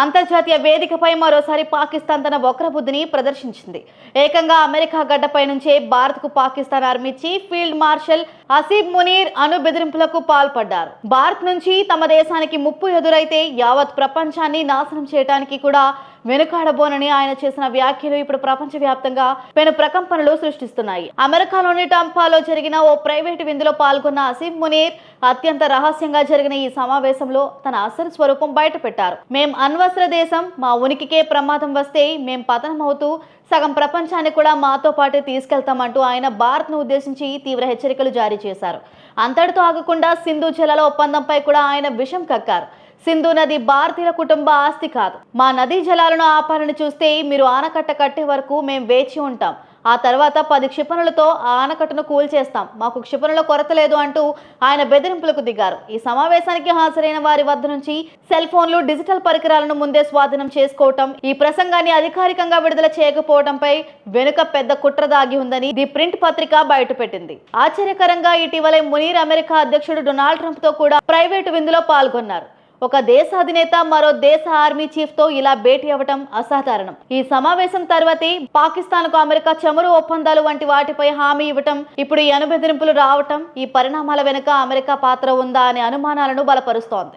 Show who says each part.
Speaker 1: అంతర్జాతీయ వేదికపై మరోసారి పాకిస్తాన్ తన వక్రబుద్ధిని ప్రదర్శించింది. ఏకంగా అమెరికా గడ్డపై నుంచే భారత్కు Pakistan army chief field marshal Asim Munir అణు బెదిరింపులకు పాల్పడ్డారు. భారత్ నుంచి తమ దేశానికి ముప్పు ఎదురైతే యావత్ ప్రపంచాన్ని నాశనం చేయడానికి కూడా వెనుకాడబోనని ఆయన చేసిన వ్యాఖ్యలు ఇప్పుడు ప్రపంచవ్యాప్తంగా పెను ప్రకంపనలు సృష్టిస్తున్నాయి. అమెరికాలోని టంపాలో జరిగిన ఓ ప్రైవేటు విందులో పాల్గొన్న అసీమ్ మునీర్ అత్యంత రహస్యంగా జరిగిన ఈ సమావేశంలో తన అసలు స్వరూపం బయటపెట్టారు. మేం అణ్వస్త్ర దేశం మా ఉనికికే ప్రమాదం వస్తే మేం పతనమవుతూ సగం ప్రపంచాన్ని కూడా మాతో పాటు తీసుకెళ్తామంటూ ఆయన భారత్ను ఉద్దేశించి తీవ్ర హెచ్చరికలు జారీ చేశారు. అంతటితో ఆగకుండా సింధు జలాల ఒప్పందంపై కూడా ఆయన విషం కక్కారు. సింధు నది భారతీయుల కుటుంబ ఆస్తి కాదు. మా నదీ జలాలను ఆపాలని చూస్తే మీరు ఆనకట్ట కట్టే వరకు మేము వేచి ఉంటాం. ఆ తర్వాత పది క్షిపణులతో ఆ ఆనకట్టను కూల్చేస్తాం. మాకు క్షిపణుల కొరత లేదు అంటూ ఆయన బెదిరింపులకు దిగారు. ఈ సమావేశానికి హాజరైన వారి వద్ద నుంచి సెల్ ఫోన్లు డిజిటల్ పరికరాలను ముందే స్వాధీనం చేసుకోవటం ఈ ప్రసంగాన్ని అధికారికంగా విడుదల చేయకపోవడంపై వెనుక పెద్ద కుట్ర దాగి ఉందని ది ప్రింట్ పత్రిక బయటపెట్టింది. ఆశ్చర్యకరంగా ఇటీవలే మునీర్ అమెరికా అధ్యక్షుడు డొనాల్డ్ ట్రంప్తో కూడా ప్రైవేటు విందులో పాల్గొన్నారు. ఒక దేశ అధినేత మరో దేశ ఆర్మీ చీఫ్తో ఇలా భేటీ అవ్వటం అసాధారణం. ఈ సమావేశం తర్వాతే పాకిస్తాన్కు అమెరికా చమురు ఒప్పందాలు వంటి వాటిపై హామీ ఇవ్వటం ఇప్పుడు ఈ అనుబెదిరింపులు రావటం ఈ పరిణామాల వెనుక అమెరికా పాత్ర ఉందా అనే అనుమానాలను బలపరుస్తోంది.